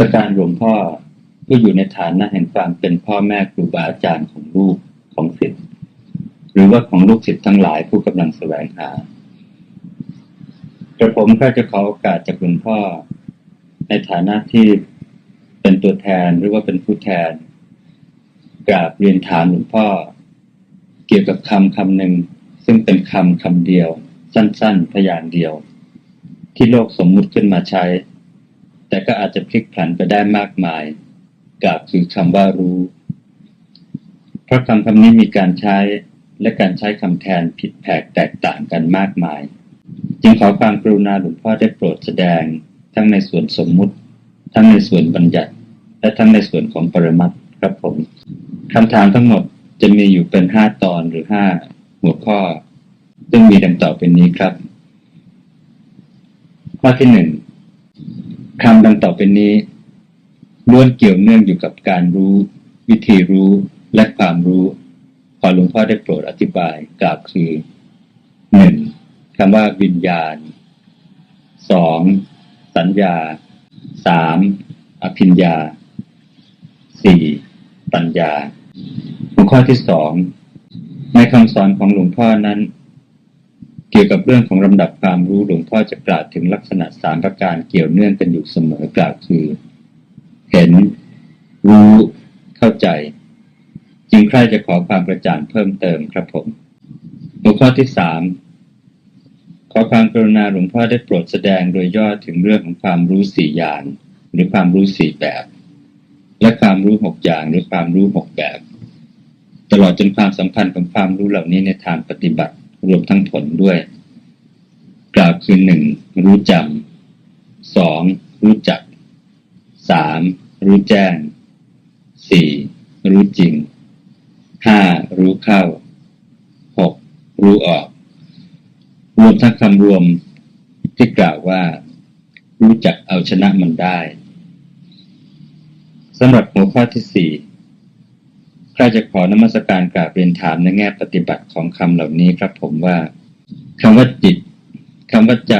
สการหลวงพ่อผู้อยู่ในฐานะแห่งความเป็นพ่อแม่ครูบาอาจารย์ของลูกของศิษย์หรือว่าของลูกศิษย์ทั้งหลายผู้กำลังแสวงหากระผมก็จะขอโอกาสจากหลวงพ่อ ในฐานะที่เป็นตัวแทนหรือว่าเป็นผู้แทนกราบเรียนถามหลวงพ่อ เกี่ยวกับคำคำหนึ่งซึ่งเป็นคำคำเดียว สั้นๆพยางเดียว ที่โลกสมมุติขึ้นมาใช้ แต่ก็อาจจะพลิกผันไปได้มากมายกราบคือคำว่ารู้ เพราะคำคำนี้มีการใช้และการใช้คำแทนผิดแผกแตกต่างกันมากมาย จึงขอความกรุณาหลวงพ่อได้โปรดแสดง ทั้งในส่วนสมมุติ ทั้งในส่วนบัญญัติ และทั้งในส่วนของปรมัตถ์ครับผมคำถามทั้งหมดจะมีอยู่เป็นห้าตอนหรือห้าหัวข้อ ซึ่งมีดังต่อไปนี้ครับ ข้อที่หนึ่ง คำดังต่อไปนี้ล้วนเกี่ยวเนื่องอยู่กับการรู้ วิธีรู้และความรู้ขอหลวงพ่อได้โปรดอธิบายกล่าวคือหนึ่งคำว่าวิญญาณสองสัญญาสามอภิญญาสี่ปัญญาหัวข้อที่สองในคำสอนของหลวงพ่อนั้น กี่ยวกับเรื่องของลำดับความรู้หลวงพ่อจะกล่าวถึงลักษณะสามประการเกี่ยวเนื่องกันอยู่เสมอกล่าวคือ เห็น รู้เข้าใจ จึงใครจะขอความกระจ่างเพิ่มเติมครับผมหัวข้อที่สามขอความกรุณาหลวงพ่อได้โปรดแสดงโดยย่อถึงเรื่องของความรู้สี่อย่าง หรือความรู้สี่แบบ และความรู้หกอย่างหรือความรู้หกแบบ ตลอดจนความสัมพันธ์ของความรู้เหล่านี้ในทางปฏิบัติ รวมทั้งผลด้วย กล่าวคือหนึ่งรู้จำสองรู้จักสามรู้แจ้งสี่รู้จริงห้ารู้เข้าหกรู้ออก รวมทั้งคำรวมที่กล่าวว่า รู้จักเอาชนะมันได้สำหรับหัวข้อที่สี่ ข้าจะขอนมัสการกราบเรียนถามในแง่ปฏิบัติของคำเหล่านี้ครับ ผมว่าคำว่าจิตคำว่าใจ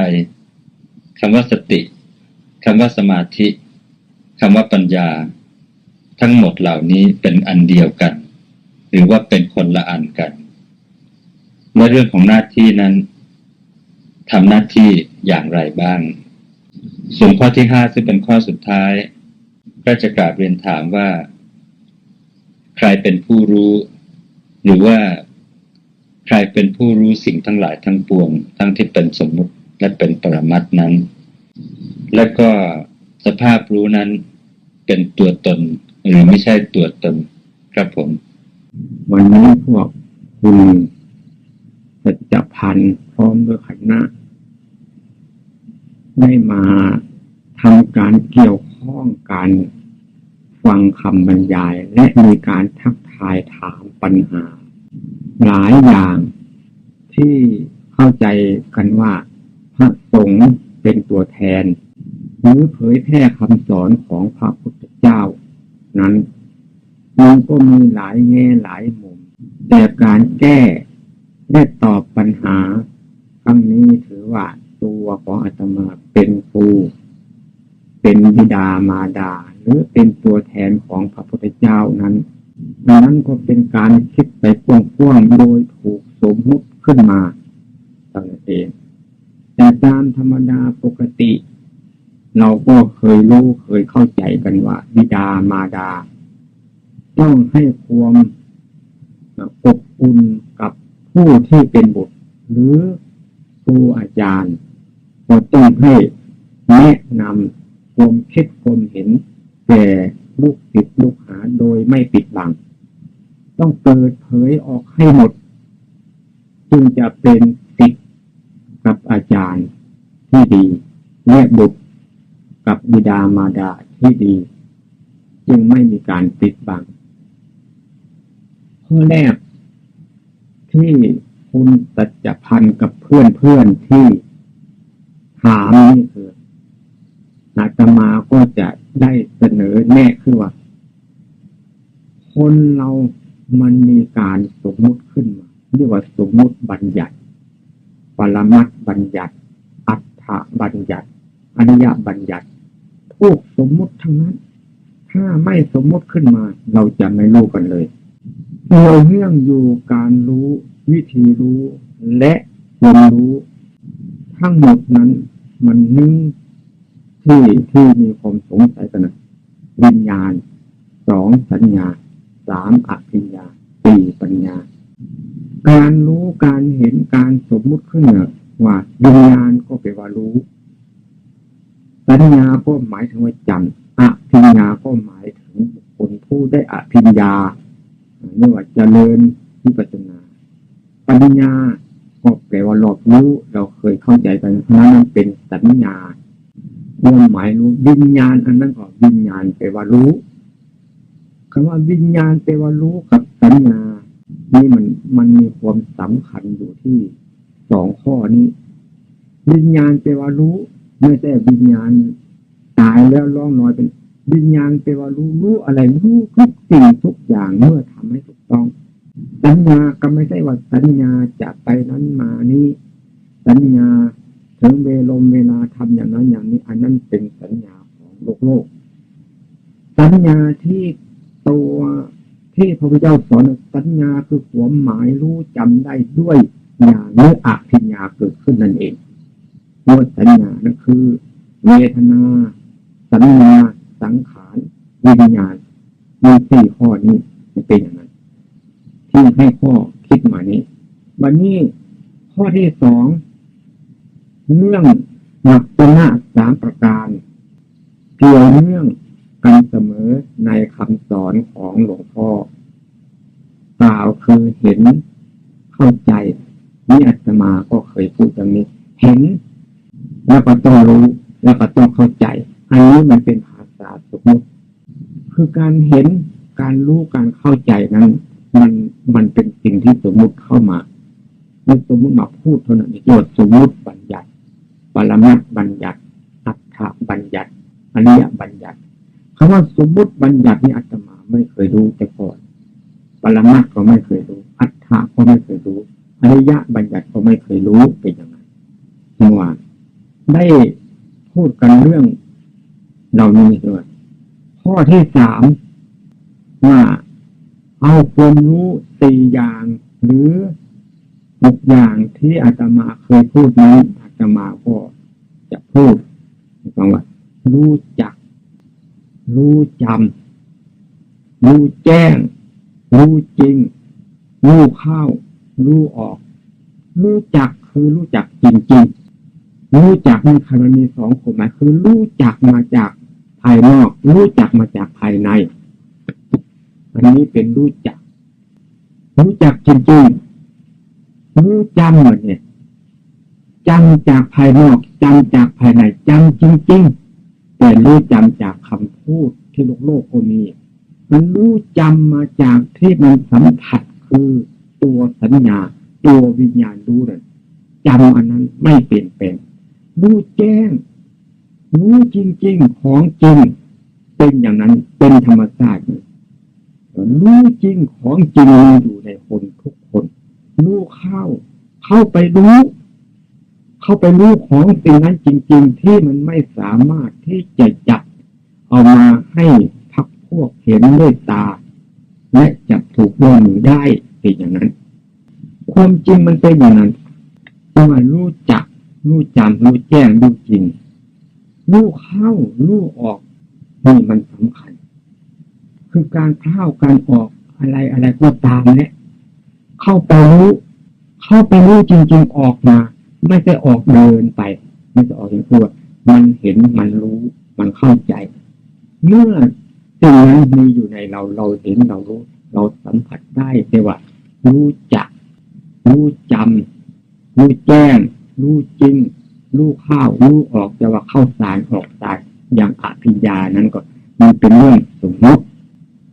คำว่าสติคำว่าสมาธิคำว่าปัญญา ทั้งหมดเหล่านี้เป็นอันเดียวกัน หรือว่าเป็นคนละอันกันและเรื่องของหน้าที่นั้นทำหน้าที่อย่างไรบ้าง ส่วนข้อที่ห้าซึ่งเป็นข้อสุดท้าย ก็จะกราบเรียนถามว่า ใครเป็นผู้รู้ หรือว่าใครเป็นผู้รู้สิ่งทั้งหลายทั้งปวง ทั้งที่เป็นสมมุติและเป็นปรมัตนั้น และก็สภาพรู้นั้นเป็นตัวตนหรือไม่ใช่ตัวตนครับผม วันนี้พวกคุณสัจพันธ์พร้อมด้วยคณะได้มาทำการเกี่ยวข้องกัน ฟังคำบรรยายและมีการทักทายถามปัญหา หลายอย่างที่เข้าใจกันว่า พระสงฆ์เป็นตัวแทน หรือเผยแพร่คำสอนของพระพุทธเจ้า นั้นมันก็มีหลายแง่หลายมุม แต่การแก้และตอบปัญหาครั้งนี้ถือว่าตัวของอาตมาเป็นครู เป็นบิดามารดา หรือเป็นตัวแทนของพระพุทธเจ้านั้นนั้นก็เป็นการคิดไปกว้างๆโดยถูกสมมุติขึ้นมาตั้งเองแต่ตามธรรมดาปกติ เราก็เคยรู้เคยเข้าใจกันว่าบิดามารดา ต้องให้ความอบอุ่นกับผู้ที่เป็นบุตร หรือครูอาจารย์ก็ต้องให้แนะนำ ความคิดความเห็นแก่ลูกศิษย์ลูกหาโดยไม่ปิดบัง ต้องเปิดเผยออกให้หมด จึงจะเป็นศิษย์กับอาจารย์ที่ดีและบุตรกับบิดามารดาที่ดี จึงไม่มีการปิดบังข้อแรกที่คุณสัจพันธ์กับเพื่อนเพื่อนที่ถามนี่คือ อาตมาก็จะได้เสนอแน่คือว่า คนเรามันมีการสมมุติขึ้นมาเรียกว่าสมมุติบัญญัติ ปรมัตบัญญัติ อัฏฐบัญญัติอนิยบัญญัติพวกสมมุติทั้งนั้น ถ้าไม่สมมุติขึ้นมา เราจะไม่รู้กันเลย เราเนื่องอยู่การรู้วิธีรู้และความรู้ ทั้งหมดนั้นมันนึ่ง ที่ที่มีความสงสัยกันนะวิญญาณสองสัญญาสามอภิญญาสี่ปัญญา การรู้การเห็นการสมมุติขึ้นเนี่ยว่าวิญญาณก็แปลว่ารู้ สัญญาก็หมายถึงว่าจำอภิญญาก็หมายถึงบุคคลผู้ได้อภิญญาไม่ว่าเจริญวิปัสนา ปัญญาก็แปลว่ารอบรู้เราเคยเข้าใจกันเพราะนั้นมันเป็นสัญญา ควมหมายรู้วิญญาณอันนั้นก็วิญญาณแปลว่ารู้คำว่าวิญญาณแปลว่ารู้กับสัญญา นี่มันมันมีความสำคัญอยู่ที่สองข้อนี้วิญญาณแปลว่ารู้ ไม่ใช่วิญญาณตายแล้วร้องน้อยเป็นวิญญาณแปลว่ารู้รู้อะไรรู้ทุกสิ่งทุกอย่างเมื่อทำให้ถูกต้อง สัญญาก็ไม่ใช่ว่าสัญญาจะไปนั้นมานี้สัญญา ถึงเวลมเวลาทำอย่างนั้นอย่างนี้ อันนั้นเป็นสัญญาของโลกโลก สัญญาที่ตัวที่พระพุทธเจ้าสอนสัญญาคือความหมายรู้จำได้ด้วยญาณหรืออภิญญาเกิดขึ้นนั่นเองตัวสัญญานั่นคือ เวทนา สัญญา สังขารวิญญาณมีสี่ข้อนี้เป็นอย่างนั้น ที่ให้ข้อคิดมานี้ วันนี้ข้อที่สอง เรื่องหลักตนะสามประการ เกี่ยวเนื่องกันเสมอในคำสอนของหลวงพ่อกล่าวคือเห็นเข้าใจนี่อาตมาก็เคยพูดอย่างนี้ เห็น แล้วก็ต้องรู้ แล้วก็ต้องเข้าใจ อันนี้มันเป็นภาษาสมมติ คือการเห็นการรู้การเข้าใจนั้น มันมันเป็นสิ่งที่สมมุติเข้ามามันสมมุติมาพูดเท่านั้นเองโจทย์สมมุติบัญญัติ ปรมัตบัญญัติอัฏฐบัญญัติอริยบัญญัติคำว่าสมมุติบัญญัตินี่อาตมาไม่เคยรู้แต่ก่อนปรมัตก็ไม่เคยรู้ อัฏฐก็ไม่เคยรู้อริยบัญญัติก็ไม่เคยรู้เป็นย่างไรเมื่อวานได้พูดกันเรื่องเหล่านี้ด้วยข้อที่สามว่าเอาความรู้สี่อย่าง หรือหกอย่างที่อาตมาเคยพูดนั้น อาตมาก็จะพูดฟังว่ารู้จัก รู้จำรู้แจ้ง รู้จริง รู้เข้า รู้ออก รู้จักคือรู้จักจริงๆรู้จักมันคำมีสองความหมายคือรู้จักมาจากภายนอก รู้จักมาจากภายใน อันนี้เป็นรู้จัก รู้จักจริงๆรู้จำเหมือนเนี่ย จำจากภายนอกจำจากภายในจำจริง ๆ แต่รู้จำจากคำพูดที่โลกโลกคนนี้ มันรู้จำมาจากที่มันสัมผัสคือตัวสัญญา ตัววิญญาณรู้นั่นจำอันนั้นไม่เปลี่ยนแปลงรู้แจ้ง รู้จริง ๆ ของจริง เป็นอย่างนั้นเป็นธรรมชาติรู้จริงของจริงอยู่ในคนทุกคน รู้เข้า เข้าไปรู้ เข้าไปรู้ของสิ่งนั้นจริง ๆ ที่มันไม่สามารถที่จะจับเอามาให้พักพวกเห็นด้วยตา และจับถูกด้วยมือได้เป็นอย่างนั้น ความจริงมันเป็นอย่างนั้นต้อรู้จักรู้จำรู้แจ้งรู้จริงรู้เข้ารู้ออกนี่มันสำคัญ คือการเข้าการออกอะไรอะไรก็ตามเนี่ยเข้าไปรู้ เข้าไปรู้จริง ๆ ออกมา ไม่ใช่ออกเดินไป ไม่ใช่ออกอย่างตัวมันเห็นมันรู้มันเข้าใจ เมื่อสิ่งนั้นมีอยู่ในเราเราเห็นเรารู้ เราสัมผัสได้แต่ว่า รู้จัก รู้จำรู้แจ้ง รู้จริง รู้ข้าว รู้ออกแต่ว่าเข้าสารออกสารอย่างอภิญญานั้นก็มันเป็นเรื่องสมมติ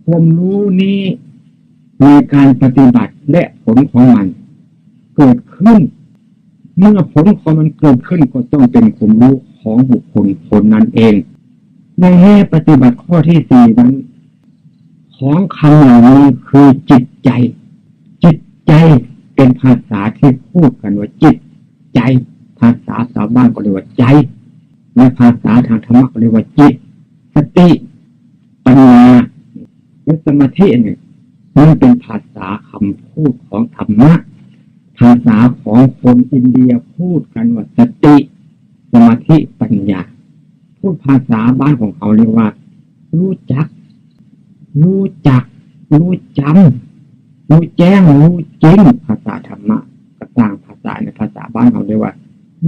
ความรู้นี้มีการปฏิบัติและผลของมัน เกิดขึ้น เมื่อผลของมันเกิดขึ้นก็ต้องเป็นความรู้ของบุคคลคนนั้นเอง ในแง่ปฏิบัติข้อที่สี่นั้น ของคำเหล่านี้คือจิตใจ จิตใจเป็นภาษาที่พูดกันว่าจิตใจ ภาษาชาวบ้านก็เรียกว่าใจและภาษาทางธรรมะก็เรียกว่าจิต สติ ปัญญาและสมาธิเนี่ยมันเป็นภาษาคำพูดของธรรมะ ภาษาของคนอินเดียพูดกันว่าสติ สมาธิปัญญา พูดภาษาบ้านของเขาเรียกว่า รู้จัก รู้จัก รู้จำรู้แจ้งรู้จริงภาษาธรรมะกระต่างภาษาในภาษาบ้านเขาเรียกว่า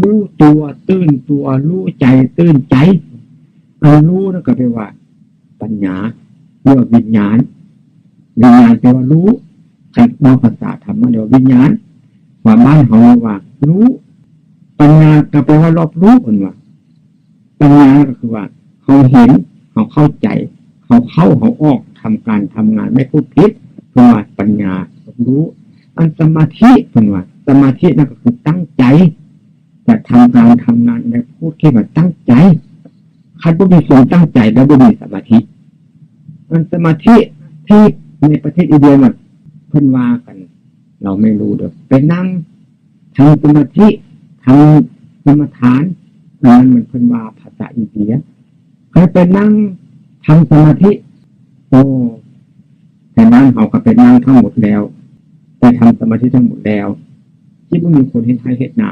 รู้ตัวตื้นตัวรู้ใจตื้นใจอันรู้นั่นก็แปลว่า ปัญญาเรียกว่าวิญญาณวิญญาณแปลว่ารู้ใครนอกภาษาธรรมะเรียกว่าวิญญาณ คว่าบ้านเขาเรียกว่า รู้ปัญญาก็แปลว่ารอบรู้คนว่าปัญญาก็คือว่าเขาเห็นเขาเข้าใจ เขาเข้าเขาออกทำการทำงานไม่พูดผิดเพื่อว่าปัญญารู้ อันสมาธิเป็นว่าสมาธินั่นก็คือตั้งใจจะทำการทำงานในพูดแค่ว่าตั้งใจใครบ่มีส่วนตั้งใจแล้วบ่มีสมาธิมันสมาธิที่ในประเทศอินเดียมันเพิ่นว่ากัน เราไม่รู้เด้อไปนั่งทำสมาธิทำสมถานอันนั้นมันเพิ่นว่าภาษาอินเดียใครไปนั่งทำสมาธิ โอ้แต่นั่งเขาก็ไปนั่งทั้งหมดแล้วไปทำสมาธิทั้งหมดแล้วที่ไม่มีคนเห็นให้เห็นหนา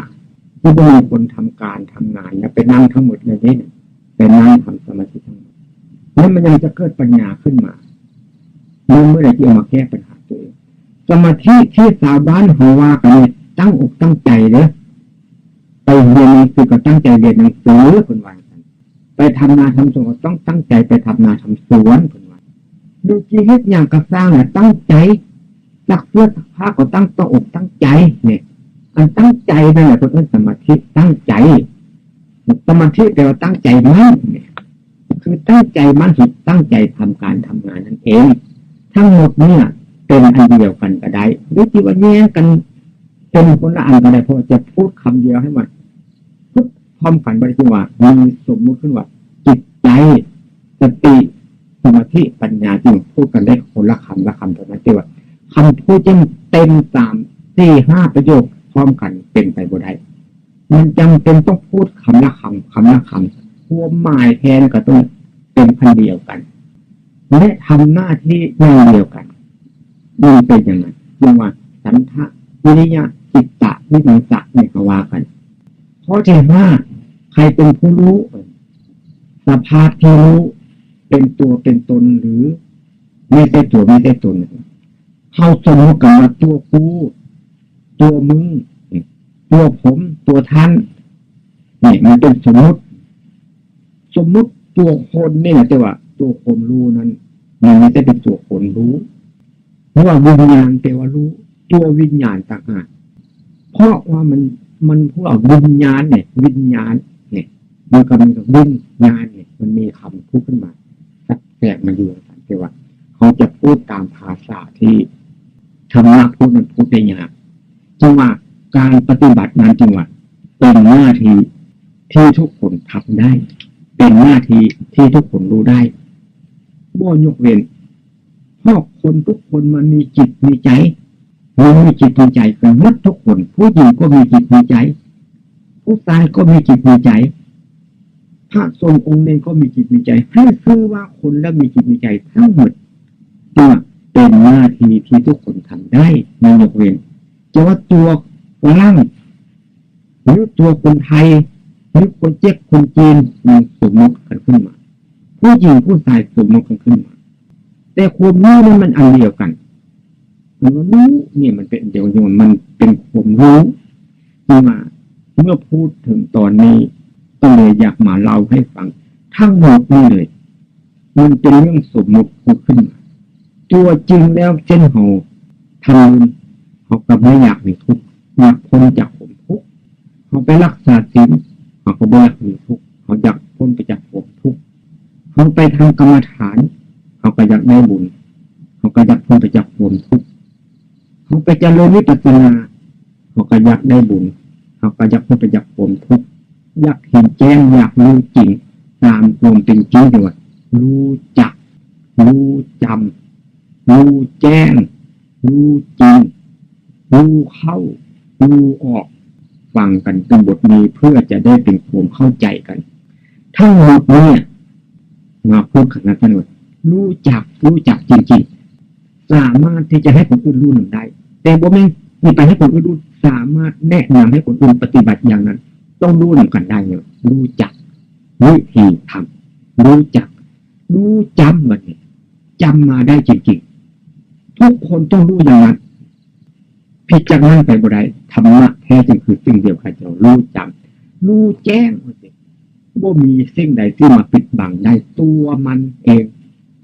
ที่ไม่มีคนทำการทำงานแล้วไปนั่งทั้งหมดเลยเนี่ยไปนั่งทำสมาธิทั้งหมดแล้วมันยังจะเกิดปัญญาขึ้นมาเมื่อเมื่อไหรที่เอามาแก้ปัญหา สมาธิที่สาวบ้านเขาว่ากันเนี่ยตั้งอกตั้งใจเลยไปเรียนหนังสือก็ตั้งใจเรียนหนังสือคนวากันไปทำนาทำสวนก็ต้องตั้งใจไปทำนาทำสวนคนวาดูจีเฮ็ดอย่างกระสร้างเนี่ยตั้งใจสักเสื้อสักผ้าก็ตั้งต้องอกตั้งใจ เนี่ย อันตั้งใจนั่นแหละคือสมาธิตั้งใจสมาธิแปลว่าตั้งใจมั่นเนี่ยคือตั้งใจมั่นสุดตั้งใจทำการทำงานนั่นเอง ทั้งหมดเนี่ย เป็นอันเดียวกันก็ได้หรือที่ว่าแยกกันเป็นคนละอันก็ได้เพราะจะพูดคำเดียวให้มันพุทพร้อมกันไปที่ว่ามีสมมุติขึ้นว่าจิตใจสติสมาธิปัญญาจริงพูดกันได้คนละคำละคำเท่านั้นที่ว่าคำพูดจึงเต็มสามสี่ห้าประโยคพร้อมกันเป็นไปบ่ได้มันจำเป็นต้องพูดคำละคำคำละคำความหมายแทนก็ต้องเป็นพันเดียวกันและทำหน้าที่อย่างเดียวกัน มันเป็นอย่างนั้นจึงว่าสันทะวิริยะจิตตะวิมังสะเนี่ยก็ว่ากันเพราะที่ว่าใครเป็นผู้รู้สภาพที่รู้เป็นตัวเป็นตนหรือ ไม่ใช่ตัวไม่ใช่ตนเข้าสมมติกันว่าตัวกูตัวมึงตัวผมตัวท่านนี่มันเป็นสมมติ สมมติตัวคนนี่นะแต่ว่า ตัวคนรู้นั้น มันไม่ใช่เป็นตัวคนรู้ เพราะว่าวิญญาณแปลว่ารู้ตัววิญญาณต่างหากเพราะว่ามันมันพวกวิญญาณเนี่ย วิญญาณเนี่ยมันก็มีกับวิญญาณเนี่ย มันมีคำพูดขึ้นมาแตกมาอยู่กันแต่ว่าเขาจะพูดตามภาษาที่ธรรมะพูดนั้นพูดได้ยากจังว่าการปฏิบัตินั้นจังว่าเป็นหน้าที่ที่ทุกคนทำได้ เป็นหน้าที่ที่ทุกคนรู้ได้บ่ยกเว้น เพราะคนทุกคนมันมีจิตมีใจมันมีจิตมีใจกันหมดทุกคน ผู้หญิงก็มีจิตมีใจ ผู้ชายก็มีจิตมีใจพระสงฆ์องค์เองก็มีจิตมีใจ ให้คือว่าคนแล้วมีจิตมีใจทั้งหมดตัวเป็นหน้าที่ที่ทุกคนทำได้ไม่ยกเว้นจะว่าตัวฝรั่งหรือตัวคนไทยหรือคนเจ๊กคนจีนมันสมมติกันขึ้นมา ผู้หญิงผู้ชายสมมติกันขึ้นมา แต่ความรู้นั้นมันอันเดียวกัน มันว่ารู้เนี่ยมันเป็นเดียวกันมันเป็นความรู้ที่มาเมื่อพูดถึงตอนนี้ก็เลยอยากมาเล่าให้ฟัง ทั้งหมดนี่เลย มันเป็นเรื่องสมมติพูดขึ้นมาตัวจริงแล้วเช่นเขาทำเขาก็ไม่อยากมีทุกข์อยากพ้นจากผมทุกข์เขาไปรักษาศีลเขาก็ไม่อยากมีทุกข์เขาอยากพ้นไปจากผมทุกข์เขาไปทำกรรมฐาน เขาก็อยากได้บุญเขาก็อยากพ้นจากผมทุกข์เขาไปเจริญวิปัสสนาเขาก็อยากได้บุญเขาก็อยากพ้นจากผมทุกข์อยากเห็นแจ้งอยากรู้จริงตามความเป็นจริงด้วยรู้จัก รู้จำรู้แจ้ง รู้จริง รู้เข้า รู้ออกฟังกันเป็นบทนี้เพื่อจะได้เป็นความเข้าใจกัน ทั้งหมดเนี่ยมาพูดกับนักการเมือง รู้จักรู้จักจริงๆ สามารถที่จะให้คนอื่นรู้หนึ่งได้ แต่บ่แม่นมีไปให้คนอื่นรู้สามารถแนะนำให้คนอื่นปฏิบัติอย่างนั้น ต้องรู้หนึ่งกันได้เนี่ยรู้จักวิธีทำรู้จัก รู้จำมันเนี่ยจำมาได้จริงๆ ทุกคนต้องรู้อย่างนั้นพิจารณาไปบ่ได้ธรรมะแท้จริงคือสิ่งเดียวกันจะรู้จำรู้แจ้งว่ามีสิ่งใดที่มาปิดบังได้ตัวมันเอง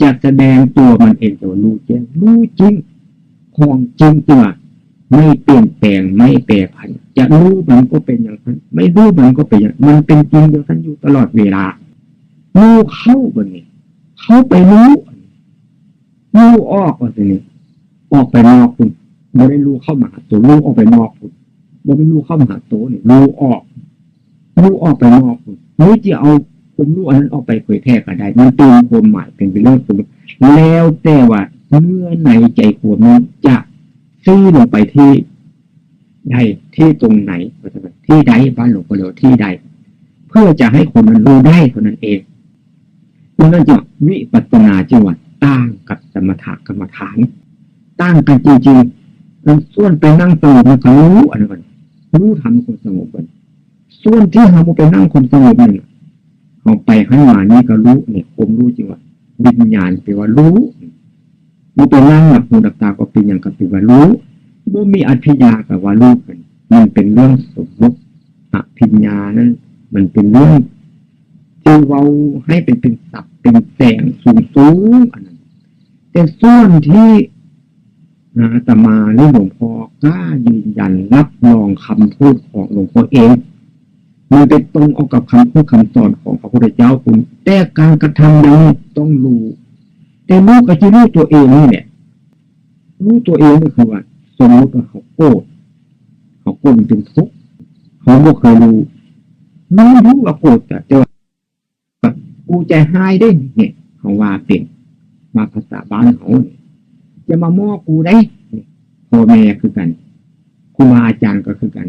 จะแสดงตัวมันเองจะรู้แจ้งรู้จริงของจริงตัวไม่เปลี่ยนแปลงไม่แปรผันจะรู้มันก็เป็นอย่างนั้นไม่รู้มันก็เป็นอย่างนั้นมันเป็นจริงเดียวกันอยู่ตลอดเวลารู้เข้าบนนี้เข้าไปรู้รู้ออกว่าสินี่ออกไปนอกคุณไม่ได้รู้เข้ามาหาตัวรู้ออกไปนอกคุณไม่ได้รู้เข้ามาหาตัวนี่รู้ออกรู้ออกไปนอกคุณรู้จะเอา มรู้อันนั้นออกไปเผยแพร่ก็ได้ มันเป็นความหมายเป็นไปเรื่องสมมแล้วแต่ว่าเมื่อในใจคนนั้นจะซื่อลงไปที่ใดที่ตรงไหนที่ใดบ้านหลวงพ่อเรียกว่าที่ใด เพื่อจะให้คนนั้นรู้ได้เท่านั้นเองนั่นจะวิปัสนาจังหวัดต่างกับสมถะกรรมฐานต่างกันจริงๆมันส่วนไปนั่งสงบมันก็รู้อันนั้นรู้ทำความสงบกันส่วนที่เราไปนั่งความสงบนี่ เอาไปให้มานี่ก็รู้เนี่ยผมรู้จริงว่าวิญญาณแปลว่ารู้มันไปนั่งหลับหูหลับตาก็เป็นอย่างกับแปลว่ารู้บ่มีอภิญญากับว่ารู้กันมันเป็นเรื่องสมมติอภิญญานั้นมันเป็นเรื่องที่เราให้เป็นเป็นศัพท์เป็นแสงสูงสูงอันนั้นแต่ส่วนที่อาตมาหรือหลวงพ่อกล้ายืนยันรับรองคำพูดของหลวงพ่อเอง มันเป็นตรงเอากับคำพูดคำสอนของพระพุทธเจ้าคุณแต่การกระทำนั้นต้องรู้แต่รู้ก็จะรู้ตัวเองนี่แหละรู้ตัวเองก็คือว่าสมมติว่าเขาโกรธเขาโกรธมันเป็นทุกข์เขาไม่เคยรู้รู้รู้ว่าโกรธแต่แต่ว่ากูใจหายได้เนี่ยเขาว่าเป็นมาภาษาบ้านเขาจะมาม่อกูได้พ่อแม่คือกันครูบาอาจารย์ก็คือกัน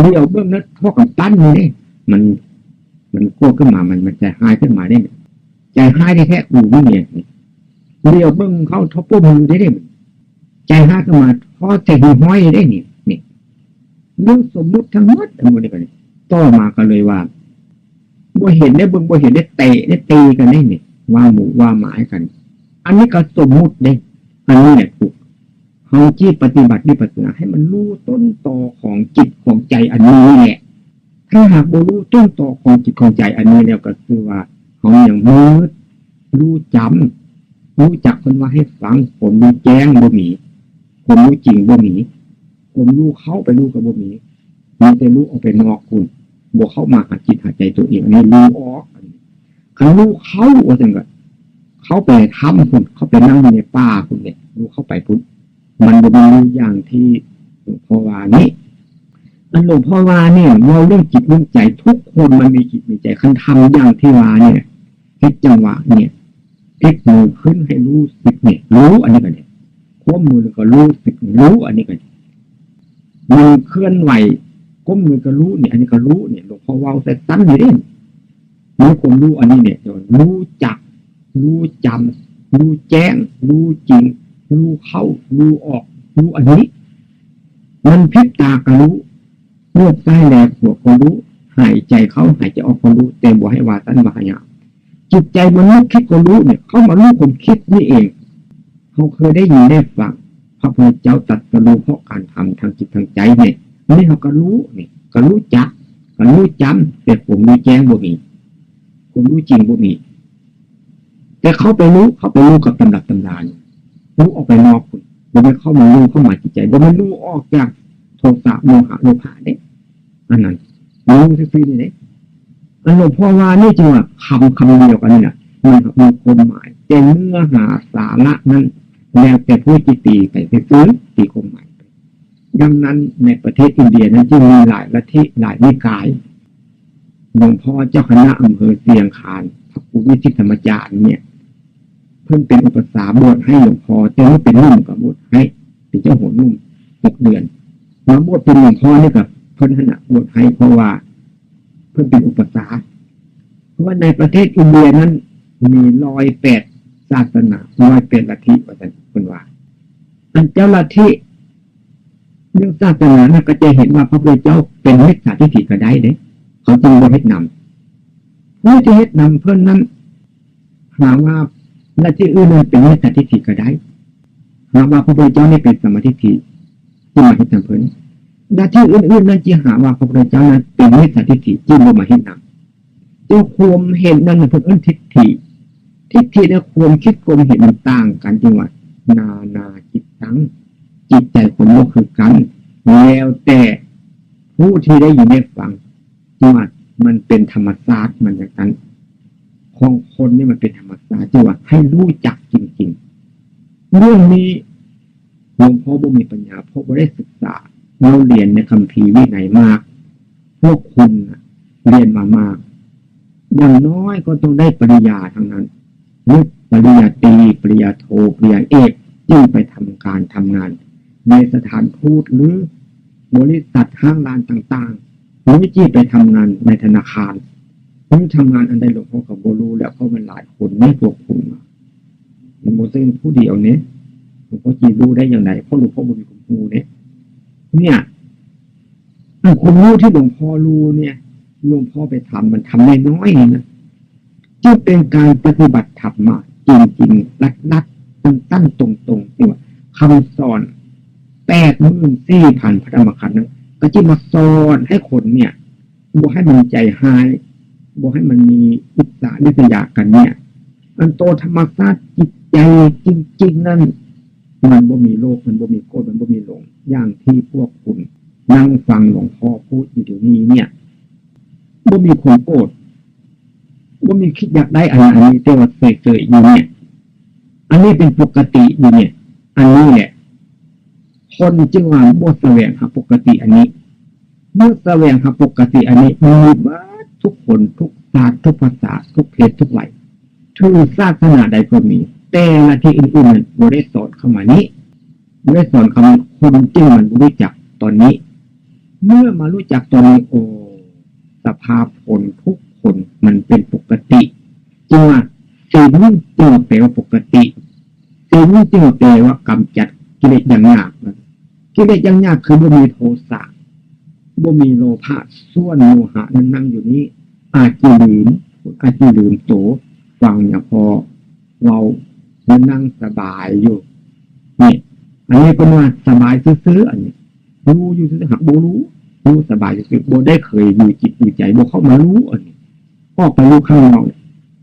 เรียวเบื้องนั้นพ่อกับปั้นนี่มัน มันโกรธขึ้นมา มันมันใจหายขึ้นมาได้ใจหายได้แค่กูนี่เนี่ยเรียวเบื้องเข้าทบมือได้ได้ใจหายขึ้นมาพ่อใจหูห้อยได้เนี่ยนี่เรื่องสมมุติทั้งหมดทั้งหมดนี่ก็เลยต่อมาก็เลยว่าบ่เห็นได้เบิ่งบ่เห็นได้เตะได้ตีกันได้เนี่ยว่าหมูว่าหมายกัน อันนี้ก็สมมุติได้อันนี้เนี่ยถูก เขาจีปฏิบัติวิปัสสนาให้มันรู้ต้นตอของจิตของใจอันนี้แหละถ้าหากรู้ต้นตอของจิตของใจอันนี้แล้วก็คือว่าเขาอย่างมืดรู้จำรู้จักคนว่าให้ฟังผมรู้แจ้งบ่มีผมรู้จริงบ่มีผมรู้เข้าไปรู้กับบ่มีมันจะรู้ออกไปนอกคุณบวกเข้ามาหาจิตหาใจตัวเองนี่รู้ออกคันรู้เขาว่าจังก็เขาไปทำคุณเขาไปนั่งอยู่ในป่าคุณเนี่ยรู้เข้าไปคุณ มันจะมีอย่างที่หลวงพ่อวานี่อันหลวงพ่อวาเนี่ยเราเรื่องจิตเรื่องใจทุกคนมันมีจิตมีใจคันทำอย่างที่วาเนี่ยเฮ็ดจังหวะเนี่ยพลิกมือขึ้นให้รู้สึกเนี่ยรู้อันนี้ก็เนี่ยควบมือแล้วก็รู้สึกรู้อันนี้ก็มันเคลื่อนไหวก้มมือก็รู้เนี่ย อันนี้ก็รู้เนี่ยหลวงพ่อว่าแต่ตั้นอยู่เองรู้ความรู้อันนี้เนี่ยรู้จัก รู้จำรู้แจ้ง รู้จริง รู้เข้า รู้ออก รู้อันนี้ มันพลิบตาก็รู้เลือดใต้แหลกหัวก็รู้ หายใจเข้าหายใจออกก็รู้เต็มบ่ให้วาตันวายาจิตใจมันนึกคิดก็รู้เนี่ย เข้ามารู้ความคิดนี่เองเขาเคยได้ยินได้ฟังพระพุทธเจ้าตัดสรู้เพราะการทำทางจิตทางใจเนี่ยนี่เขาก็รู้เนี่ยก็รู้จักก็รู้จำแต่ผมรู้แจ้งบ่มีผมรู้จริงบ่มีแต่เขาไปรู้เขาไปรู้กับตำรับตำราน รู้ออกไปนอกคุณบ่ไม่เข้ามารู้เข้ามาจิตใจบ่ไม่รู้ออกจากโทสะโมหะโลภะเด้อันนั้นรู้ซื่อๆนี่เด้อันหลวงพ่อว่านี่จริงว่าคำคำเดียวกันเนี่แหละมันมีความหมายแต่เนื้อหาสาระนั้นแล้วแต่ผู้จิตตีไปซื้อตีความหมายดังนั้นในประเทศอินเดียนั้นจึงมีหลายลัทธิหลายนิกายหลวงพ่อเจ้าคณะอำเภอเสียงคานพระครูวิชิตธรรมจารย์เนี่ย พิ่งเป็นอุปสาบวชให้หลวงพ่อแต่ว่าเป็นนุ่มกับบวชให้เป็นเจ้าหัวนุ่มหกเดือนมาบวชเป็นหลวงพ่อนี่กับเพิ่นขณะบวชให้เพราะว่า เพิ่นเป็นอุปสาเพราะว่าในประเทศอินเดียนั้น มีร้อยแปดศาสนาร้อยแปดลัทธิว่าแต่คุณว่า อันเจ้าลัทธิเรื่องศาสนานะก็จะเห็นว่าพระพุทธเจ้าเป็นมิจฉาทิฏฐิก็ได้เด้เขาจึงบ่เฮ็ดนำผู้ที่เฮ็ดนำเพิ่นนั้นหาว่า ลัทธิอื่นเป็นมิจฉาทิฏฐิก็ได้หาว่าพระพุทธเจ้านี่เป็นสมาทิฏฐิที่มาเฮ็ดนำเพิ่นลัทธิอื่นๆนั้นจะหาว่าพระพุทธเจ้านั้นเป็นมิจฉาทิฏฐิที่บ่มาเฮ็ดนำจึงความเห็นนั้นเพิ่นเอิ้นทิฏฐิทิฏฐิเนี่ยความคิดความเห็นมันต่างกันจังหว่านานาจิตตังจิตใจคนก็คือกัน แล้วแต่ผู้ที่ได้ยินได้ฟังจังหว่ามันเป็นธรรมศาสตร์มันอย่างนั้น ของคนนี่มันเป็นธรรมศาสตร์จังว่าให้รู้จักจริงๆ เรื่องนี้หลวงพ่อบ่มีปัญญาเพราะบ่ได้ศึกษา เราเรียนในคัมภีร์วินัยมาก พวกคุณเรียนมามาก อย่างน้อยก็ต้องได้ปริญญาทั้งนั้นหรือปริญญาตรีปริญญาโทปริญญาเอกจึงไปทำการทำงาน ในสถานทูตหรือบริษัทห้างร้านต่างๆหรือที่ไปทำงานในธนาคาร หรือทำงานอันใดหลวงพ่อกับโบรู้แล้วเพราะมันหลายคนไม่พวกคุณหลวงพ่อซึ่งผู้เดียวเนี่ยหลวงพ่อจีรู้ได้อย่างไรเพราะหลวงพ่อบุญคุณูเนี่ย เนี่ยคุณรู้ที่หลวงพ่อรู้เนี่ยหลวงพ่อไปทำมันทำได้น้อยนะจึงเป็นการปฏิบัติธรรมะจริงๆรัดรัดตั้งตั้งตรงตรงๆที่ว่าคำสอนแปดหมื่นสี่พันพระธรรมขันธ์นั้นก็จะมาสอนให้คนเนี่ยบ่ให้มันใจหาย บ่ให้มันมีอิจฉาดิษยากันเนี่ยอันโตธรรมชาติจิตใจจริง ๆ นั่น มันบ่มีโลภมันบ่มีโกรธมันบ่มีหลง อย่างที่พวกคุณ นั่งฟังหลวงพ่อพูดอยู่เดี๋ยวนี้เนี่ยบ่มีความโกรธว่มีคิดอยากได้อะไรอันนี้แต่ว่าเคยเจออยู่เนี่ยอันนี้เป็นปกติอยู่เนี่ย อันนี้แหละคนจึงว่าบ่แสวงหาปกติอันนี้เมื่อแสวงหาปกติอันนี้มีมา ทุกคนทุกศาสตร์ทุกภาษาทุกเพศทุกวัยทุกศาสนาใดก็มี แต่ละที่อื่นๆนั้นบ่ได้สอนเข้ามานี้บ่ได้สอนคำคนจึงมันรู้จักตอนนี้ เมื่อมารู้จักตอนนี้โอ้สภาพคนทุกคนมันเป็นปกติจึงว่าสิ่งนี้จึงแปลว่าปกติสิ่งนี้จึงแปลว่ากำจัดกิเลสอย่างยากนะกิเลสอย่างยากคือบ่มีโทสะ บ่มีโลภะส่วนโมหะนั้นนั่งอยู่นี้ อาจจะลืมอาจจะลืมโตฟังอย่างพอเราเรานั่งสบายอยู่นี่อันนี้เป็นว่าสบายซื้อๆอันนี้รู้อยู่ซื่อหักบ่รู้รู้สบายซื่อๆบ่ได้เคยอยู่จิตอยู่ใจบ่เข้ามารู้อันนี้ออกไปรู้ข้างนอก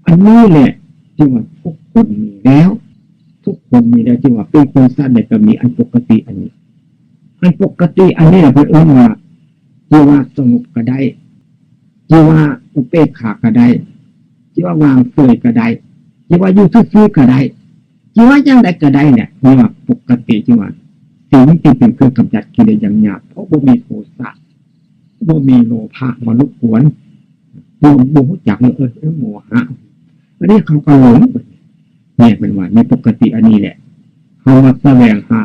อันนี้แหละจึงว่าทุกคนมีแล้ว ทุกคนมีแล้วจึงว่าเป็นคนสั้นเนี่ยก็มีอันปกติอันนี้อันปกติอันนี้แหละเพื่อนว่า ที่ว่าสงบก็ได้ที่ว่าอุเบกขาก็ได้ที่ว่าวางเฉยก็ได้ที่ว่าอยู่ซื่อๆก็ได้ที่ว่าอย่างใดก็ได้เนี่ยนี่ว่าปกติที่ว่าสิ่งที่เป็นเครื่องกำจัดกิเลสอย่างหยาบเพราะบ่มีโทสะบ่มีโลภะมารบกวนบ่บ่รู้จักเลยเออเออโมหะอันนี้เขาก็หลงเนี่ยเป็นว่ามีปกติอันนี้แหละเขาว่าแสวงหา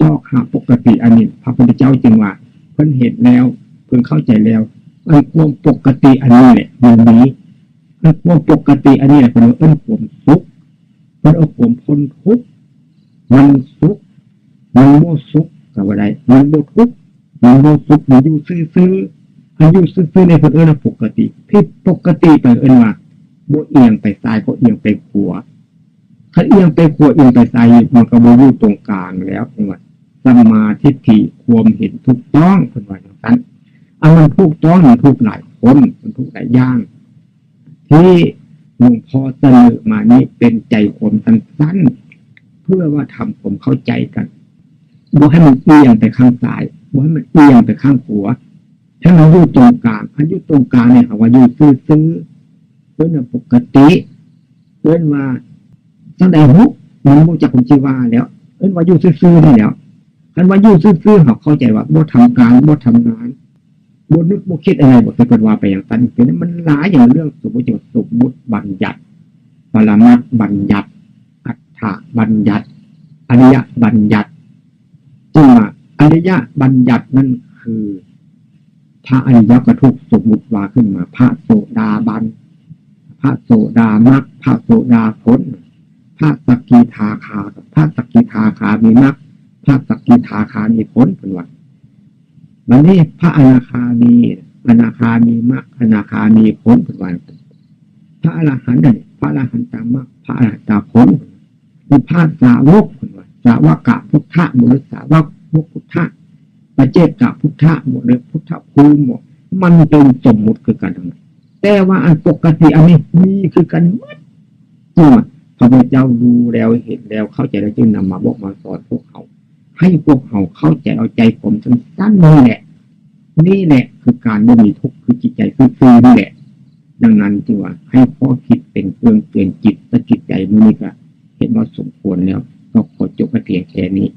จอกหาปกติอันนี้พระพุทธเจ้าจึงว่าเพิ่นเห็นแล้ว พิ่นเข้าใจแล้วไอ้ความปกติอันนี้แหละมันมีไอ้ความปกติอันนี้แหละเป็นว่าเอิ้นความสุกขมันเอาความพ้นทุกข์มันสุขมันโมสุขกับอะไรมันโมทุกข์มันโมสุขมันอยู่ซื่อๆอายุซื่อๆในคนเอิ้นว่าปกติผิดปกติไปเอิ้นว่าบ่เอียงไปซ้ายก็เอียงไปขวาถ้าเอียงไปขวาเอียงไปซ้ายมันก็บ่อยู่ตรงกลางแล้วจังว่าสมมาทิฏฐิความเห็นถูกต้องเพิ่นว่าอย่างนั้น อันมันถูกต้องมันถูกหลายคนมันถูกหลายย่าง ที่หลวงพ่อเสนอมานี้เป็นใจความสั้นๆเพื่อว่าทำผมเข้าใจกันบ่ให้มันเอียงไปข้างซ้ายบ่ให้มันเอียงไปข้างขวาถ้าเราอยู่ตรงกลางอันอยู่ตรงกลางเนี่ยเขาว่าอยู่ซื่อๆเพื่อนว่าปกติเพื่อนว่าสังใดหุมันรู้จักคุณชีว่าแล้วเพื่อนว่าอยู่ซื่อๆนี่แล้วคันว่าอยู่ซื่อๆเขาเข้าใจว่าบ่ทำการบ่ทำงาน บ่นึกบ่คิดอะไรบ่เคยเป็นว่าไปอย่างนั้นเป็นมันหลายอย่างเรื่องสมมติสมมติบัญญัติปรมัตบัญญัติ อัฏฐบัญญัติ อริยบัญญัติจึงว่าอริยบัญญัตินั่นคือ พระอริยกทุกสมมุติว่าขึ้นมา พระโสดาบัน พระโสดามักพระโสดาผลพระสกิทาคาพระสกิทาคามีมักพระสกิทาคามีผลเป็นว่า วันนี้พระอนาคามีอนาคามีมักอนาคามีผลเป็นว่าพระอรหันต์นั่นพระอรหันตามักพระอรหันตาผลคือพระสาวกเป็นว่าสาวกะพุทธะบุรสาวกพุทธะประเจกะพุทธะหมดเลยพุทธภูมิหมดมันเป็นสมมุติคือกันทั้งนั้นแต่ว่าอันปกติอันนี้มีคือกันหมดนี่ว่าพระพุทธเจ้ารู้แล้วเห็นแล้วเข้าใจแล้วจึงนำมาบอกมาสอนพวกเขา ให้พวกเขาเข้าใจเอาใจผมสั้นๆนี่แหละ นี่แหละคือการไม่มีทุกข์คือจิตใจคือฟรีนี่แหละ ดังนั้นจึงว่า ให้ข้อคิดเป็นเครื่องเตือนจิตและจิตใจมือนี้ก็เห็นว่าสมควรแล้ว ก็ขอจบไปเพียงแค่นี้